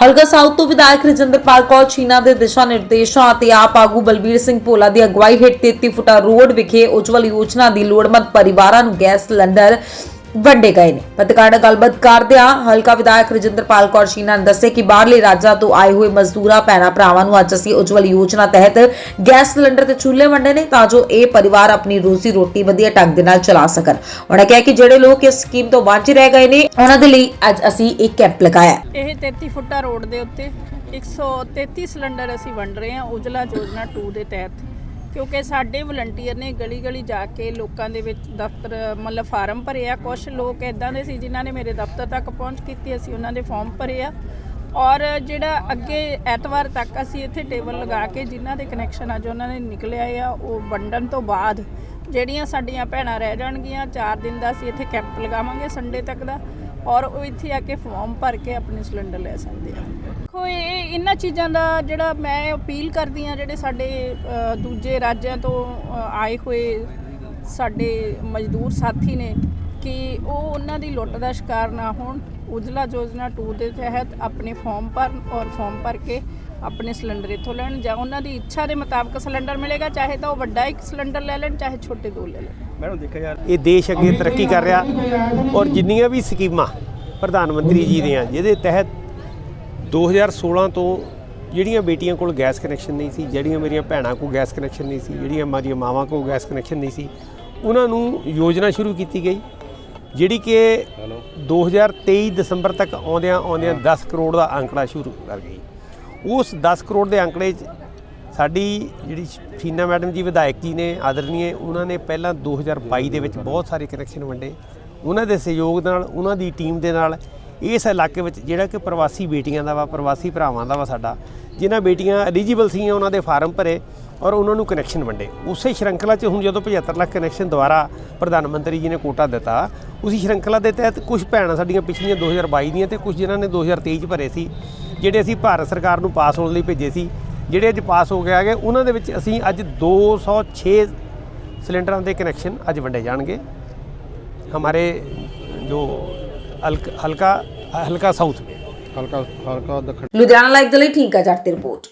ਹਲਕਾ ਸਾਊਥ ਤੋਂ ਵਿਧਾਇਕ ਰਜਿੰਦਰਪਾਲ ਕੌਰ ਚੀਨਾ ਦੇ ਦਿਸ਼ਾ ਨਿਰਦੇਸ਼ਾਂ ਅਤੇ ਆਪ ਆਗੂ ਬਲਬੀਰ ਸਿੰਘ ਭੋਲਾ ਦੀ ਅਗਵਾਈ ਹੇਠ 33 ਫੁੱਟਾ ਰੋਡ ਵਿਖੇ ਉਜਵਲ ਯੋਜਨਾ ਦੀ ਲੋੜਵੰਦ ਪਰਿਵਾਰਾਂ ਨੂੰ ਗੈਸ ਸਿਲੰਡਰ ਵੰਡੇ ਗਏ ਨੇ। ਪੱਤਰਕਾਰ ਨਾਲ ਗੱਲਬਾਤ ਕਰਦਿਆਂ ਹਲਕਾ ਵਿਧਾਇਕ ਰਜਿੰਦਰਪਾਲ ਕੌਰ ਚੀਨਾ ਨੇ ਦੱਸਿਆ ਕਿ ਬਾਹਰਲੇ ਰਾਜਾਂ ਤੋਂ ਆਏ ਹੋਏ ਮਜ਼ਦੂਰਾਂ, ਭੈਣਾਂ, ਭਰਾਵਾਂ ਨੂੰ ਅੱਜ ਅਸੀਂ ਉਜਵਲ ਯੋਜਨਾ ਤਹਿਤ ਗੈਸ ਸਿਲੰਡਰ ਤੇ ਚੁੱਲ੍ਹੇ ਵੰਡੇ ਨੇ ਤਾਂ ਜੋ ਇਹ ਪਰਿਵਾਰ ਆਪਣੀ ਰੋਜ਼ੀ ਰੋਟੀ ਵਧੀਆ ਢੰਗ ਦੇ ਨਾਲ ਚਲਾ ਸਕਣ। ਉਹਨਾਂ ਕਿਹਾ ਕਿ ਜਿਹੜੇ ਲੋਕ ਇਸ ਸਕੀਮ ਤੋਂ ਵਾਂਝੇ ਰਹਿ ਗਏ ਨੇ, ਉਹਨਾਂ ਦੇ ਲਈ ਅੱਜ ਅਸੀਂ ਇੱਕ ਕੈਂਪ ਲਗਾਇਆ ਇਹ 33 ਫੁੱਟਾ ਰੋਡ ਦੇ ਉੱਤੇ 133 ਸਿਲੰਡਰ ਅਸੀਂ ਵੰਡ ਰਹੇ ਹਾਂ ਉਜਲਾ ਯੋਜਨਾ 2 ਦੇ ਤਹਿਤ। ਕਿਉਂਕਿ ਸਾਡੇ ਵਲੰਟੀਅਰ ਨੇ ਗਲੀ ਗਲੀ ਜਾ ਕੇ ਲੋਕਾਂ ਦੇ ਵਿੱਚ ਦਫ਼ਤਰ, ਮਤਲਬ ਫਾਰਮ ਭਰੇ ਆ ਕੁਝ ਲੋਕ ਇਦਾਂ ਦੇ ਸੀ ਜਿਨ੍ਹਾਂ ਨੇ ਮੇਰੇ ਦਫ਼ਤਰ ਤੱਕ ਪਹੁੰਚ ਕੀਤੀ, ਅਸੀਂ ਉਹਨਾਂ ਦੇ ਫਾਰਮ ਭਰੇ ਆ ਔਰ ਜਿਹੜਾ ਅੱਗੇ ਐਤਵਾਰ ਤੱਕ ਅਸੀਂ ਇੱਥੇ ਟੇਬਲ ਲਗਾ ਕੇ ਜਿਨ੍ਹਾਂ ਦੇ ਕਨੈਕਸ਼ਨ ਅੱਜ ਉਹਨਾਂ ਨੇ ਨਿਕਲਿਆ ਆ, ਉਹ ਵੰਡਣ ਤੋਂ ਬਾਅਦ ਜਿਹੜੀਆਂ ਸਾਡੀਆਂ ਭੈਣਾਂ ਰਹਿ ਜਾਣਗੀਆਂ 4 ਦਿਨ ਦਾ ਅਸੀਂ ਇੱਥੇ ਕੈਂਪ ਲਗਾਵਾਂਗੇ ਸੰਡੇ ਤੱਕ ਦਾ। ਔਰ ਉਹ ਇੱਥੇ ਆ ਕੇ ਫਾਰਮ ਭਰ ਕੇ ਆਪਣੇ ਸਿਲੰਡਰ ਲੈ ਸਕਦੇ ਆ। ਦੇਖੋ, ਇਹ ਇਹਨਾਂ ਚੀਜ਼ਾਂ ਦਾ ਜਿਹੜਾ ਮੈਂ ਅਪੀਲ ਕਰਦੀ ਆ ਜਿਹੜੇ ਸਾਡੇ ਦੂਜੇ ਰਾਜਾਂ ਤੋਂ ਆਏ ਹੋਏ ਸਾਡੇ ਮਜ਼ਦੂਰ ਸਾਥੀ ਨੇ ਕਿ ਉਹ ਉਹਨਾਂ ਦੀ ਲੁੱਟ ਦਾ ਸ਼ਿਕਾਰ ਨਾ ਹੋਣ। ਉਜਲਾ ਯੋਜਨਾ 2 ਦੇ ਤਹਿਤ ਆਪਣੇ ਫਾਰਮ ਭਰਨ ਔਰ ਫਾਰਮ ਭਰ ਕੇ ਆਪਣੇ ਸਿਲੰਡਰ ਇੱਥੋਂ ਲੈਣ ਜਾਂ ਉਹਨਾਂ ਦੀ ਇੱਛਾ ਦੇ ਮੁਤਾਬਕ ਸਿਲੰਡਰ ਮਿਲੇਗਾ ਚਾਹੇ ਤਾਂ ਉਹ ਵੱਡਾ ਇੱਕ ਸਿਲੰਡਰ ਲੈ ਲੈਣ ਚਾਹੇ ਛੋਟੇ ਦੋ ਲੈ ਲੈਣ। ਮੈਡਮ ਦੇਖਿਆ ਯਾਰ ਇਹ ਦੇਸ਼ ਅੱਗੇ ਤਰੱਕੀ ਕਰ ਰਿਹਾ ਔਰ ਜਿੰਨੀਆਂ ਵੀ ਸਕੀਮਾਂ ਪ੍ਰਧਾਨ ਮੰਤਰੀ ਜੀ ਦੀਆਂ ਜਿਹਦੇ ਤਹਿਤ 2016 ਤੋਂ ਜਿਹੜੀਆਂ ਬੇਟੀਆਂ ਕੋਲ ਗੈਸ ਕਨੈਕਸ਼ਨ ਨਹੀਂ ਸੀ ਜਿਹੜੀਆਂ ਮੇਰੀਆਂ ਭੈਣਾਂ ਕੋਲ ਗੈਸ ਕਨੈਕਸ਼ਨ ਨਹੀਂ ਸੀ ਜਿਹੜੀਆਂ ਮੇਰੀਆਂ ਮਾਵਾਂ ਕੋਲ ਗੈਸ ਕਨੈਕਸ਼ਨ ਨਹੀਂ ਸੀ ਉਹਨਾਂ ਨੂੰ ਯੋਜਨਾ ਸ਼ੁਰੂ ਕੀਤੀ ਗਈ ਜਿਹੜੀ ਕਿ 2023 ਦਸੰਬਰ ਤੱਕ ਆਉਂਦਿਆਂ ਆਉਂਦਿਆਂ 10 ਕਰੋੜ ਦਾ ਅੰਕੜਾ ਸ਼ੁਰੂ ਕਰ ਗਈ। ਉਸ 10 ਕਰੋੜ ਦੇ ਅੰਕੜੇ 'ਚ ਸਾਡੀ ਜਿਹੜੀ ਫੀਨਾ ਮੈਡਮ ਜੀ, ਵਿਧਾਇਕ ਜੀ ਨੇ, ਆਦਰਨੀਏ, ਉਹਨਾਂ ਨੇ ਪਹਿਲਾਂ 2022 ਦੇ ਵਿੱਚ ਬਹੁਤ ਸਾਰੇ ਕਨੈਕਸ਼ਨ ਵੰਡੇ। ਉਹਨਾਂ ਦੇ ਸਹਿਯੋਗ ਨਾਲ, ਉਹਨਾਂ ਦੀ ਟੀਮ ਦੇ ਨਾਲ ਇਸ ਇਲਾਕੇ ਵਿੱਚ ਜਿਹੜਾ ਕਿ ਪ੍ਰਵਾਸੀ ਬੇਟੀਆਂ ਦਾ ਵਾ, ਪ੍ਰਵਾਸੀ ਭਰਾਵਾਂ ਦਾ ਵਾ ਸਾਡਾ, ਜਿਨ੍ਹਾਂ ਬੇਟੀਆਂ ਐਲੀਜੀਬਲ ਸੀਗੀਆਂ, ਉਹਨਾਂ ਦੇ ਫਾਰਮ ਭਰੇ। ਔਰ ਉਹਨਾਂ ਨੂੰ ਕਨੈਕਸ਼ਨ ਵੰਡੇ। ਉਸੇ ਸ਼੍ਰੰਖਲਾ 'ਚ ਹੁਣ ਜਦੋਂ 75 ਲੱਖ ਕਨੈਕਸ਼ਨ ਦੁਆਰਾ ਪ੍ਰਧਾਨ ਮੰਤਰੀ ਜੀ ਨੇ ਕੋਟਾ ਦਿੱਤਾ ਉਸੇ ਸ਼੍ਰੰਖਲਾ ਦੇ ਤਹਿਤ ਕੁਝ ਭੈਣਾਂ ਸਾਡੀਆਂ ਪਿਛਲੀਆਂ 2022 ਦੀਆਂ ਤੇ ਕੁਝ ਜਿਨ੍ਹਾਂ ਨੇ 2023 'ਚ ਭਰੇ ਸੀ ਜਿਹੜੇ ਅਸੀਂ ਭਾਰਤ ਸਰਕਾਰ ਨੂੰ ਪਾਸ ਹੋਣ ਲਈ ਭੇਜੇ ਸੀ ਜਿਹੜੇ ਅੱਜ ਪਾਸ ਹੋ ਗਏ ਆਗੇ ਉਹਨਾਂ ਦੇ ਵਿੱਚ ਅਸੀਂ ਅੱਜ 206 ਸਿਲੰਡਰਾਂ ਦੇ ਕਨੈਕਸ਼ਨ ਅੱਜ ਵੰਡੇ ਜਾਣਗੇ। ਹਮਾਰੇ ਜੋ ਹਲਕਾ ਹਲਕਾ ਸਾਊਥ ਹਲਕਾ ਹਲਕਾ ਦੱਖਣ। ਲੁਧਿਆਣਾ ਲਾਈਵ ਦੇ ਲਈ ਠੀਕਾ ਜੱਟ ਦੀ ਰਿਪੋਰਟ